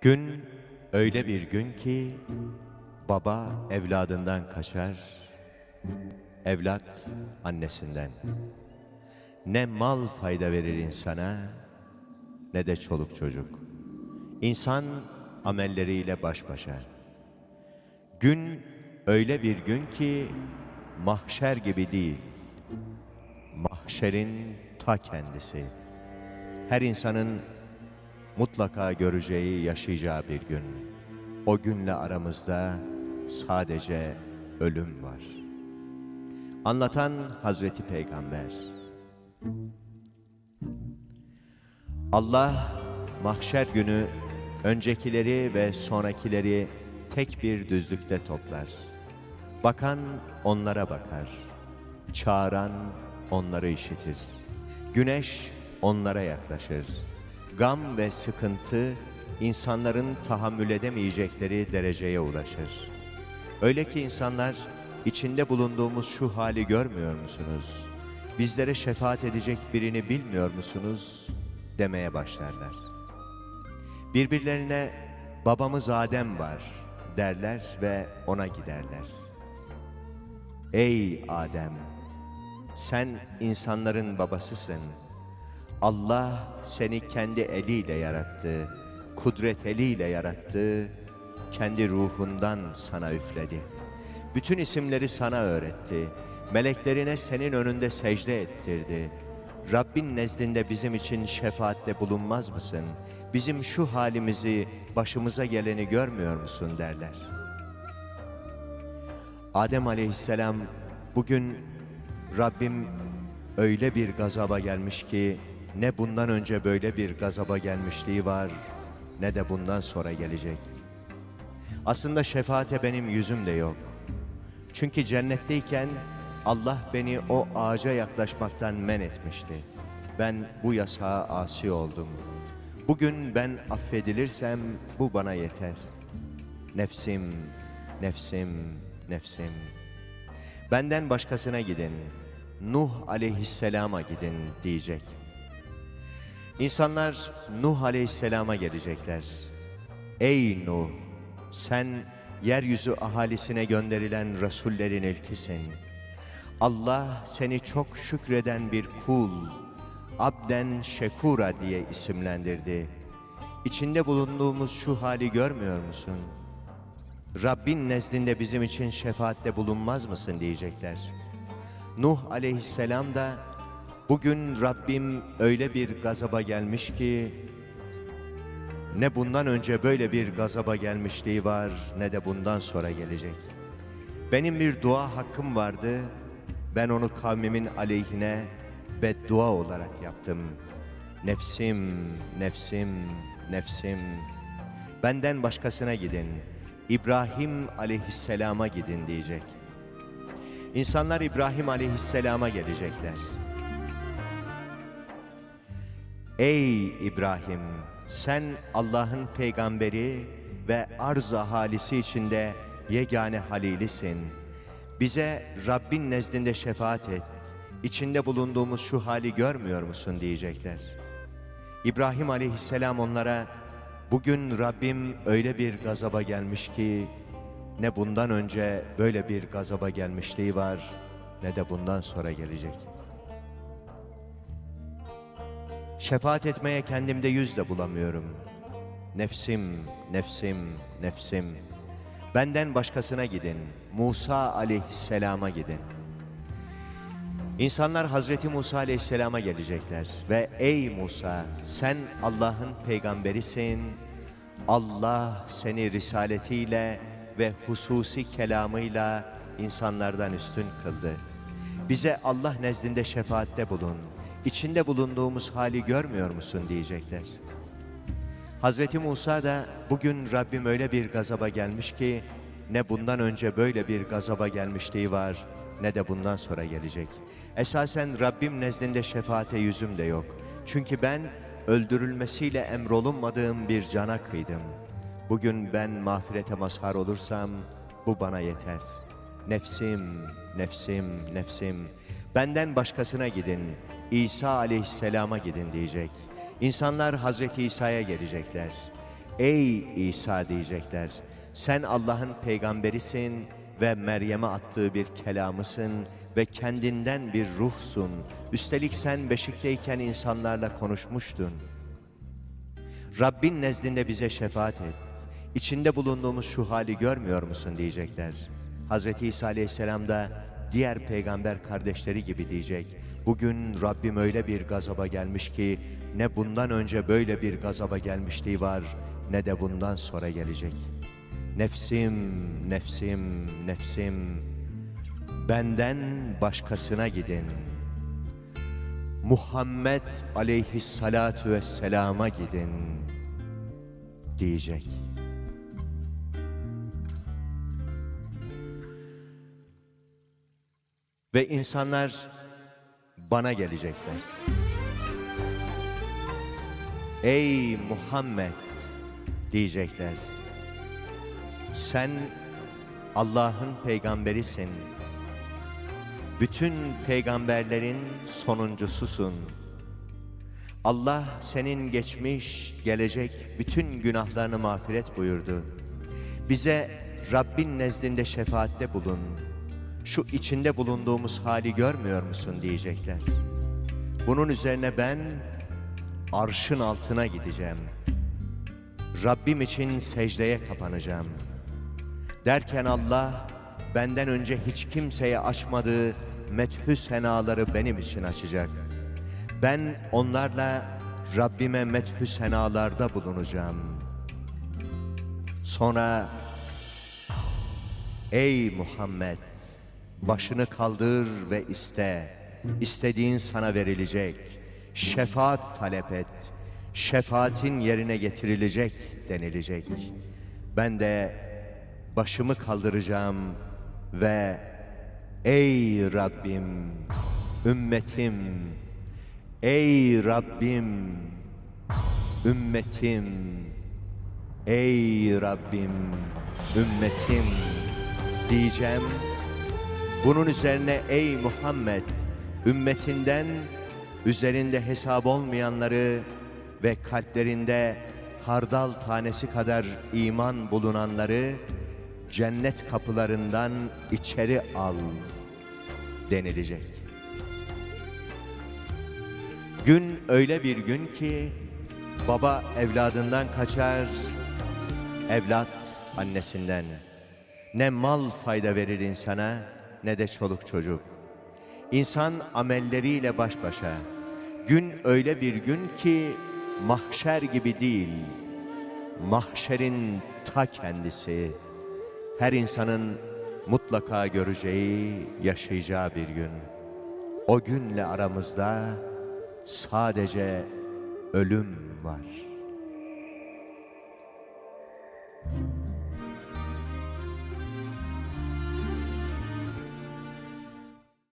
Gün öyle bir gün ki baba evladından kaçar, evlat annesinden. Ne mal fayda verir insana ne de çoluk çocuk. İnsan amelleriyle baş başa. Gün öyle bir gün ki mahşer gibi değil. Mahşerin ta kendisi. Her insanın mutlaka göreceği, yaşayacağı bir gün. O günle aramızda sadece ölüm var. Anlatan Hazreti Peygamber. Allah mahşer günü öncekileri ve sonrakileri tek bir düzlükte toplar. Bakan onlara bakar. Çağıran onları işitir. Güneş onlara yaklaşır. Gam ve sıkıntı insanların tahammül edemeyecekleri dereceye ulaşır. Öyle ki insanlar içinde bulunduğumuz şu hali görmüyor musunuz? Bizlere şefaat edecek birini bilmiyor musunuz? demeye başlarlar. Birbirlerine babamız Adem var derler ve ona giderler. Ey Adem! Sen insanların babasısın. Allah seni kendi eliyle yarattı, kudret eliyle yarattı, kendi ruhundan sana üfledi. Bütün isimleri sana öğretti, meleklerine senin önünde secde ettirdi. Rabbin nezdinde bizim için şefaatte bulunmaz mısın? Bizim şu halimizi, başımıza geleni görmüyor musun derler. Adem aleyhisselam bugün Rabbim öyle bir gazaba gelmiş ki ne bundan önce böyle bir gazaba gelmişliği var ne de bundan sonra gelecek. Aslında şefaate benim yüzüm de yok. Çünkü cennetteyken Allah beni o ağaca yaklaşmaktan men etmişti. Ben bu yasağa asi oldum. Bugün ben affedilirsem bu bana yeter. Nefsim, nefsim, nefsim. Benden başkasına gidin. Nuh aleyhisselama gidin diyecek. İnsanlar Nuh aleyhisselama gelecekler. Ey Nuh! Sen yeryüzü ahalisine gönderilen Resullerin ilkisin. Allah seni çok şükreden bir kul, abden şekura diye isimlendirdi. İçinde bulunduğumuz şu hali görmüyor musun? Rabbin nezdinde bizim için şefaatte bulunmaz mısın diyecekler. Nuh aleyhisselam da bugün Rabbim öyle bir gazaba gelmiş ki ne bundan önce böyle bir gazaba gelmişliği var ne de bundan sonra gelecek. Benim bir dua hakkım vardı. Ben onu kavmimin aleyhine beddua olarak yaptım. Nefsim, nefsim, nefsim. Benden başkasına gidin. İbrahim aleyhisselama gidin diyecek. İnsanlar İbrahim aleyhisselama gelecekler. Ey İbrahim! Sen Allah'ın peygamberi ve arz ahalisi içinde yegane halilisin. Bize Rabbin nezdinde şefaat et. İçinde bulunduğumuz şu hali görmüyor musun diyecekler. İbrahim aleyhisselam onlara bugün Rabbim öyle bir gazaba gelmiş ki ne bundan önce böyle bir gazaba gelmişliği var ne de bundan sonra gelecek. Şefaat etmeye kendimde yüz de bulamıyorum. Nefsim, nefsim, nefsim. Benden başkasına gidin. Musa aleyhisselama gidin. İnsanlar Hazreti Musa aleyhisselama gelecekler ve ey Musa sen Allah'ın peygamberisin. Allah seni risaletiyle ve hususi kelamıyla insanlardan üstün kıldı. Bize Allah nezdinde şefaatte bulun. İçinde bulunduğumuz hali görmüyor musun diyecekler. Hazreti Musa da bugün Rabbim öyle bir gazaba gelmiş ki ne bundan önce böyle bir gazaba gelmişliği var ne de bundan sonra gelecek. Esasen Rabbim nezdinde şefaate yüzüm de yok. Çünkü ben öldürülmesiyle emrolunmadığım bir cana kıydım. Bugün ben mağfirete mazhar olursam bu bana yeter. Nefsim, nefsim, nefsim. Benden başkasına gidin. İsa aleyhisselama gidin diyecek. İnsanlar Hazreti İsa'ya gelecekler. Ey İsa diyecekler. Sen Allah'ın peygamberisin ve Meryem'e attığı bir kelamısın ve kendinden bir ruhsun. Üstelik sen beşikteyken insanlarla konuşmuştun. Rabbin nezdinde bize şefaat et. İçinde bulunduğumuz şu hali görmüyor musun diyecekler. Hz. İsa Aleyhisselam da diğer peygamber kardeşleri gibi diyecek. Bugün Rabbim öyle bir gazaba gelmiş ki ne bundan önce böyle bir gazaba gelmişliği var ne de bundan sonra gelecek. Nefsim, nefsim, nefsim benden başkasına gidin. Muhammed aleyhissalatu vesselama gidin diyecek. Ve insanlar bana gelecekler. Ey Muhammed diyecekler. Sen Allah'ın peygamberisin. Bütün peygamberlerin sonuncususun. Allah senin geçmiş, gelecek bütün günahlarını mağfiret buyurdu. Bize Rabbin nezdinde şefaatte bulun. Şu içinde bulunduğumuz hali görmüyor musun diyecekler. Bunun üzerine ben arşın altına gideceğim. Rabbim için secdeye kapanacağım. Derken Allah benden önce hiç kimseye açmadığı methü senaları benim için açacak. Ben onlarla Rabbime methü senalarda bulunacağım. Sonra ey Muhammed başını kaldır ve iste. İstediğin sana verilecek. Şefaat talep et. Şefaatin yerine getirilecek denilecek. Ben de başımı kaldıracağım ve ey Rabbim ümmetim ey Rabbim ümmetim ey Rabbim ümmetim diyeceğim. Bunun üzerine ey Muhammed ümmetinden üzerinde hesap olmayanları ve kalplerinde hardal tanesi kadar iman bulunanları cennet kapılarından içeri al denilecek. Gün öyle bir gün ki baba evladından kaçar, evlat annesinden. Ne mal fayda verir insana ne de çoluk çocuk. İnsan amelleriyle baş başa. Gün öyle bir gün ki mahşer gibi değil. Mahşerin ta kendisi. Her insanın mutlaka göreceği, yaşayacağı bir gün. O günle aramızda sadece ölüm var.''